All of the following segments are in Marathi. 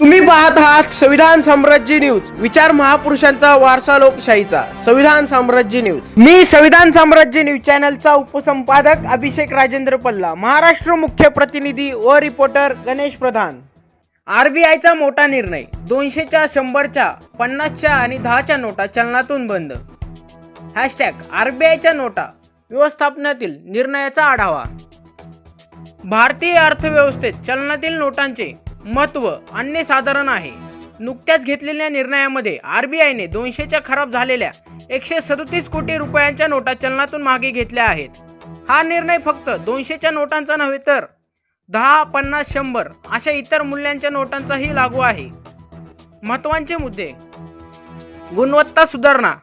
तुम्ही पाहत आहात संविधान साम्राज्य न्यूज. विचार महापुरुषांचा वारसा लोकशाहीचा. संविधान साम्राज्य न्यूज. मी संविधान साम्राज्य न्यूज चॅनलचा उपसंपादक अभिषेक राजेंद्र पल्ला. महाराष्ट्र मुख्य प्रतिनिधी व रिपोर्टर गणेश प्रधान. आरबीआयचा मोठा निर्णय. दोनशेच्या शंभरच्या पन्नासच्या आणि दहाच्या नोटा चलनातून बंद. हॅशटॅग आरबीआयच्या नोटा. व्यवस्थापनातील निर्णयाचा आढावा. भारतीय अर्थव्यवस्थेत चलनातील नोटांचे महत्त्व अन्यसाधारण आहे. नुकत्याच घेतलेल्या निर्णयामध्ये आर बी आयने दोनशेच्या खराब झालेल्या एकशे सदतीस कोटी रुपयांच्या नोटा चलनातून मागे घेतल्या आहेत. हा निर्णय फक्त दोनशेच्या नोटांचा नव्हे तर दहा पन्नास शंभर अशा इतर मूल्यांच्या नोटांचाही लागू आहे. महत्त्वाचे मुद्दे. गुणवत्ता सुधारणा.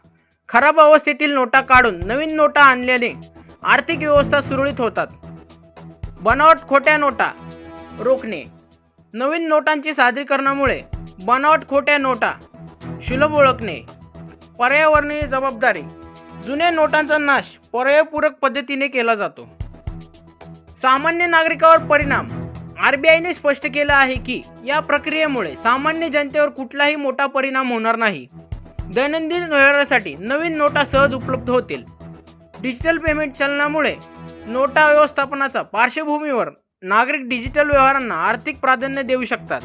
खराब अवस्थेतील नोटा काढून नवीन नोटा आणल्याने आर्थिक व्यवस्था सुरळीत होतात. बनावट खोट्या नोटा रोखणे. नवीन नोटांची सादरीकरणामुळे बनावट खोट्या नोटा सुलभ ओळखणे पर्यावरणीय जबाबदारी जुन्या नोटांचा नाश पर्यायपूरक पद्धतीने केला जातो. सामान्य नागरिकावर परिणाम. आर बी आयने स्पष्ट केलं आहे की या प्रक्रियेमुळे सामान्य जनतेवर कुठलाही मोठा परिणाम होणार नाही. दैनंदिन व्यवहारासाठी नवीन नोटा सहज उपलब्ध होतील. डिजिटल पेमेंट चलनामुळे नोटा व्यवस्थापनाचा पार्श्वभूमीवर नागरिक डिजिटल व्यवहारांना आर्थिक प्राधान्य देऊ शकतात.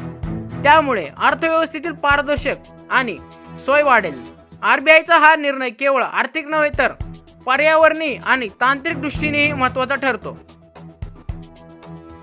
त्यामुळे अर्थव्यवस्थेतील पारदर्शक आणि सोय वाढेल आर बी आयचा हा निर्णय केवळ आर्थिक नव्हे तर पर्यावरणीय आणि तांत्रिक दृष्टीनेही महत्त्वाचा ठरतो.